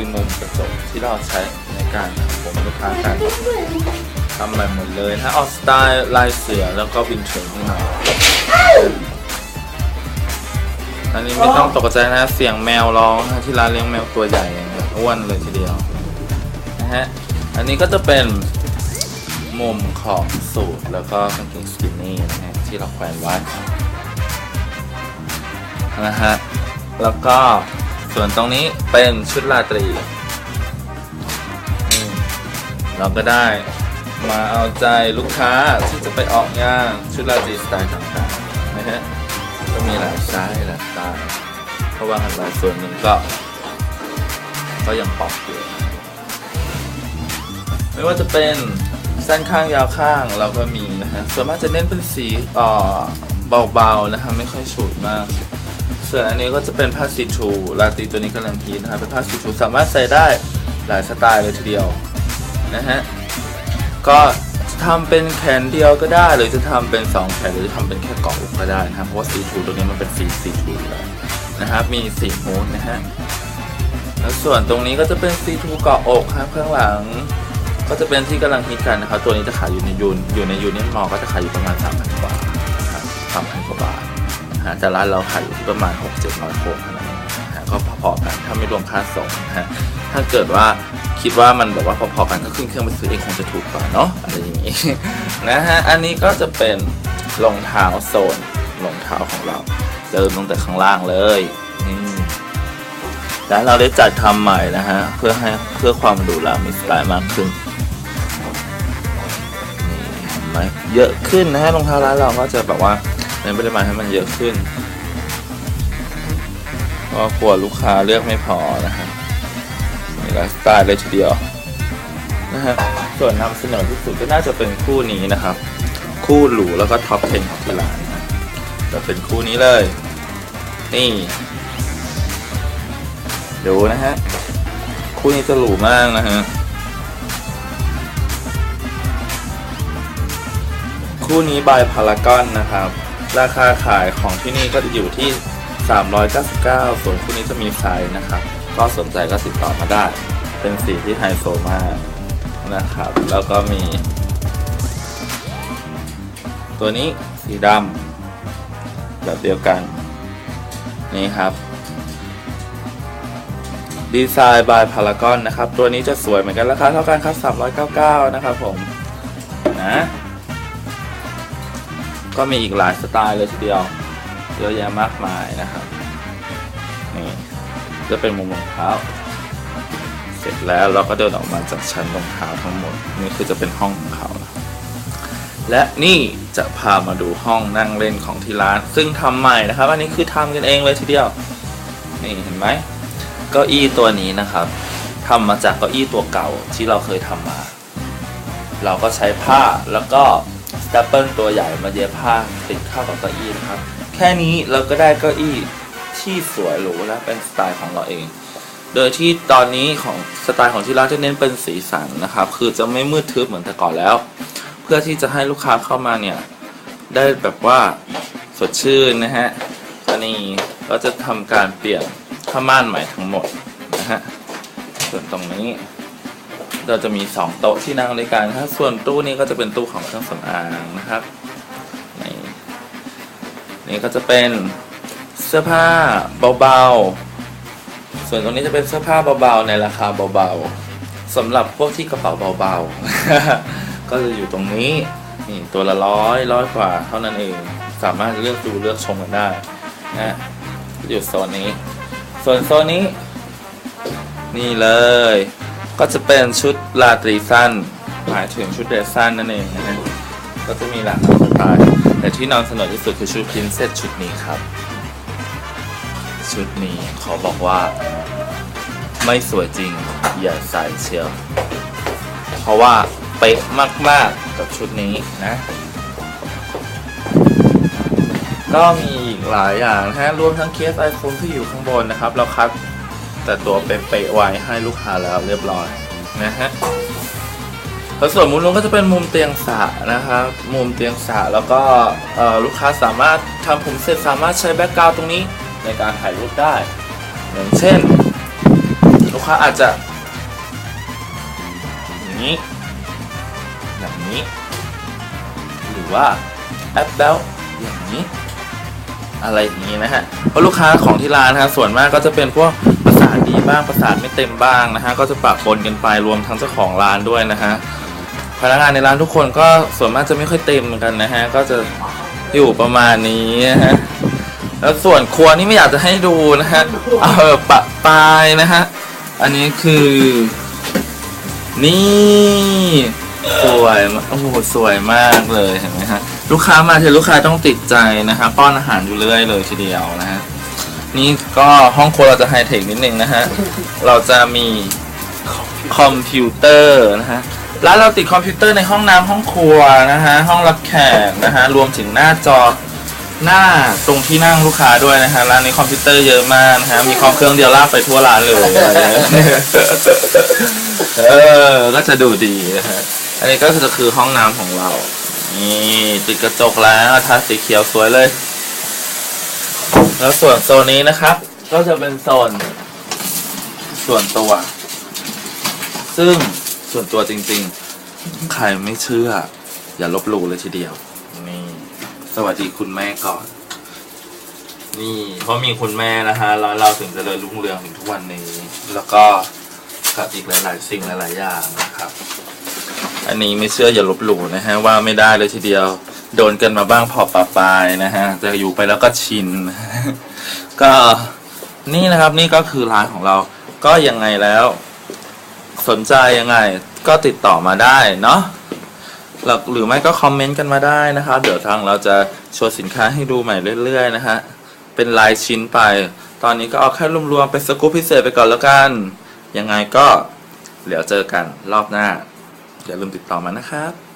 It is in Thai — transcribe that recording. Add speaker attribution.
Speaker 1: คือมุมกระจกที่เราใช้ในการทำผมลูกค้ากันทำใหม่หมดเลยนะออกสไตล์ลายเสือแล้วก็วินเทจนิดหน่อยอันนี้ไม่ต้องตกใจนะเสียงแมวร้องที่ร้านเลี้ยงแมวตัวใหญ่เงี้ยอ้วนเลยทีเดียวนะฮะอันนี้ก็จะเป็นมุมของสูทแล้วก็กางเกงสกินนี่นะฮะที่เราแขวนไว้นะฮะแล้วก็ ส่วนตรงนี้เป็นชุดราตรีเราก็ได้มาเอาใจลูกค้าที่จะไปออกงานชุดราตรีสไตล์ต่างๆนะฮะก็มีหลายไซส์หลายสไตล์เพราะว่ากันไปส่วนหนึ่งก็ ก็ยังปอกอยู่ไม่ว่าจะเป็นสั้นข้างยาวข้างเราก็มีนะฮะส่วนมากจะเน้นเป็นสีอ่อเบาๆนะฮะไม่ค่อยฉูดมาก ส่วนอันนี้ก็จะเป็นผ้าสีทูลาตรีตัวนี้กำลังฮิตนะครับเป็นผ้าสีทูสามารถใส่ได้หลายสไตล์เลยทีเดียวนะฮะก็ทำเป็นแขนเดียวก็ได้ หรือจะทำเป็น 2 แขนหรือจะทำเป็นแค่เกาะอกก็ได้นะครับเพราะว่าสีทูตัวนี้มันเป็นสีสีทูเลยนะครับมีสีมูนนะฮะแล้วส่วนตรงนี้ก็จะเป็นสีทูเกาะอกครับข้างหลังก็จะเป็นที่กำลังฮิตกันนะครับตัวนี้จะขายอยู่ในยูนอยู่ในยูนิตมอลก็จะขายอยู่ประมาณ3,000กว่านะครับ3,000กว่าบาทะฮะแต่ร้านเราขายอยู่ที่ประมาณ 6 7 0 0คนนะก็พอๆกันถ้าไม่รวมค่าส่งนะฮะถ้าเกิดว่าคิดว่ามันแบบว่าพอๆกันก็ขึ้นเครื่องไปซื้อเองคงจะถูกกว่าเนาะอะไรอย่างนี้นะฮะอันนี้ก็จะเป็นรองเท้าโซนรองเท้าของเราเริ่มตั้งแต่ข้างล่างเลยนี่แล้วเราได้จัดทำใหม่นะฮะเพื่อให้เพื่อความหรูหรามีสไตล์มากขึ้นนี่เห็นไหมเยอะขึ้นนะฮะรองเท้าร้านเราก็จะแบบว่า ในปริมาณให้มันเยอะขึ้นก็กลัวลูกค้าเลือกไม่พอนะฮะมีหลายสไตล์เลยทีเดียวนะฮะส่วนนำเสนอที่สุดก็น่าจะเป็นคู่นี้นะครับ คู่หรูแล้วก็ท็อป10ของที่ร้านนะจะเป็นคู่นี้เลย นี่ดูนะฮะ คู่นี้จะหรูมากนะฮะ คู่นี้บายพารากอนนะครับ ราคาขายของที่นี่ก็จะอยู่ที่ 399 ส่วนคู่นี้จะมีไซส์นะครับ ก็สนใจก็ติดต่อมาได้ เป็นสีที่ไฮโซมากนะครับ แล้วก็มี ตัวนี้สีดำแบบเดียวกัน นี่ครับดีไซน์บายพารากอนนะครับ ตัวนี้จะสวยเหมือนกันราคาเท่ากันครับ 399 นะครับผม นะ ก็มีอีกหลายสไตล์เลยทีเดียวเยอะแยะมากมายนะครับนี่จะเป็นมุมรองเท้า เสร็จแล้วเราก็เดินออกมาจากชั้นรองเท้าทั้งหมดนี่คือจะเป็นห้องของเขานะและนี่จะพามาดูห้องนั่งเล่นของที่ร้าน ซึ่งทำใหม่นะครับ อันนี้คือทำกันเองเลยทีเดียวนี่เห็นไหมเก้าอี้ตัวนี้นะครับทำมาจากเก้าอี้ตัวเก่าที่เราเคยทำมา เราก็ใช้ผ้าแล้วก็ สแตปเปิลตัวใหญ่มาเย็บผ้าติดเข้ากับเก้าอี้นะครับ แค่นี้เราก็ได้เก้าอี้ที่สวยหรูและเป็นสไตล์ของเราเอง โดยที่ตอนนี้ของสไตล์ของที่ร้านจะเน้นเป็นสีสันนะครับ คือจะไม่มืดทึบเหมือนแต่ก่อนแล้ว เพื่อที่จะให้ลูกค้าเข้ามาเนี่ยได้แบบว่าสดชื่นนะฮะอันนี้ก็จะทำการเปลี่ยนผ้าม่านใหม่ทั้งหมดนะฮะส่วนตรงนี้ เราจะมี 2 โต๊ะที่นั่งด้วยกันครับ ส่วนตู้นี้ก็จะเป็นตู้ของเครื่องสำอางนะครับนี่นี่ก็จะเป็นเสื้อผ้าเบาๆ ส่วนตรงนี้จะเป็นเสื้อผ้าเบาๆในราคาเบาๆสำหรับพวกที่กระเป๋าเบาๆ ก็จะอยู่ตรงนี้นี่ตัวละร้อยร้อยกว่าเท่านั้นเอง สามารถเลือกดูเลือกชมกันได้นะอยู่โซนนี้ ส่วนโซนนี้ นี่เลย ก็จะเป็นชุดราตรีสั้น หมายถึงชุดเดรสสั้นนั่นเองนะฮะก็จะมีหลากหลายสไตล์แต่ที่นำเสนอที่สุดคือชุดพรินเซสชุดนี้ครับ ชุดนี้ขอบอกว่า ไม่สวยจริงอย่าใส่เชียว เพราะว่าเป๊ะมาก ๆ กับชุดนี้นะ ก็มีอีกหลายอย่างนะฮะรวมทั้งเคสไอโฟนที่อยู่ข้างบนนะครับ เราคัด แต่ตัวเป๊ะๆไว้ให้ลูกค้าแล้วเรียบร้อยนะฮะแล้วส่วนมุมนู้นก็จะเป็นมุมเตียงสระนะครับ มุมเตียงสระแล้วก็ลูกค้าสามารถทำผมเสร็จสามารถใช้แบ็กกราวด์ตรงนี้ในการถ่ายรูปได้ อย่างเช่น ลูกค้าอาจจะอย่างนี้แบบนี้ หรือว่าแอปเบลอย่างนี้ อะไรอย่างนี้นะฮะเพราะลูกค้าของที่ร้านนะฮะส่วนมากก็จะเป็นพวก ดีบ้างประสาทไม่เต็มบ้างนะฮะก็จะปะปนกันไปรวมทั้งเจ้าของร้านด้วยนะฮะพนักงานในร้านทุกคนก็ส่วนมากจะไม่ค่อยเต็มกันนะฮะก็จะอยู่ประมาณนี้นะฮะแล้วส่วนครัวนี่ไม่อยากจะให้ดูนะฮะเอาปะปายนะฮะอันนี้คือ นี่ สวยมากโอ้โหสวยมากเลยเห็นไหมฮะลูกค้ามาเถอะลูกค้าต้องติดใจนะฮะป้อนอาหารอยู่เรื่อยเลยทีเดียวนะฮะ นี่ก็ห้องครัวเราจะไฮเทคนิดนึงนะฮะ เราจะมีคอมพิวเตอร์นะฮะร้านเราติดคอมพิวเตอร์ในห้องน้ำห้องครัวนะฮะ ห้องรับแขกนะฮะ รวมถึงหน้าจอหน้าตรงที่นั่งลูกค้าด้วยนะฮะร้านนี้คอมพิวเตอร์เยอะมากนะฮะมีคอมเครื่องเดียวลากไปทั่วร้านเลยเออก็จะดูดีนะฮะอันนี้ก็จะคือห้องน้ำของเรานี่ติดกระจกแล้วทาสีเขียวสวยเลย แล้วส่วนโซนนี้นะครับ ก็จะเป็นโซน ส่วนตัว ซึ่งส่วนตัวจริงๆ ใครไม่เชื่อ อย่าลบหลู่เลยทีเดียว นี่ สวัสดีคุณแม่ก่อน นี่ เพราะมีคุณแม่นะฮะเราเราถึงจะเลยรุ่งเรืองถึงทุกวันนี้ แล้วก็กับอีกหลาย ๆ สิ่งหลาย ๆ อย่างนะครับ อันนี้ไม่เชื่ออย่าลบหลู่นะฮะว่าไม่ได้เลยทีเดียว โดนกันมาบ้างพอปะปายนะฮะจะอยู่ไปแล้วก็ชิน ก็นี่นะครับนี่ก็คือร้านของเราก็ยังไงแล้ว สนใจยังไงก็ติดต่อมาได้เนาะหรือหรือไม่ก็คอมเมนต์กันมาได้นะครับ เดี๋ยวทางเราจะโชว์สินค้าให้ดูใหม่เรื่อย ๆ นะฮะเป็นลายชิ้นไป ตอนนี้ก็เอาแค่รวมๆเป็นสกู๊ปพิเศษไปก่อนแล้วกัน ยังไงก็เดี๋ยวเจอกันรอบหน้า อย่าลืมติดต่อมานะครับ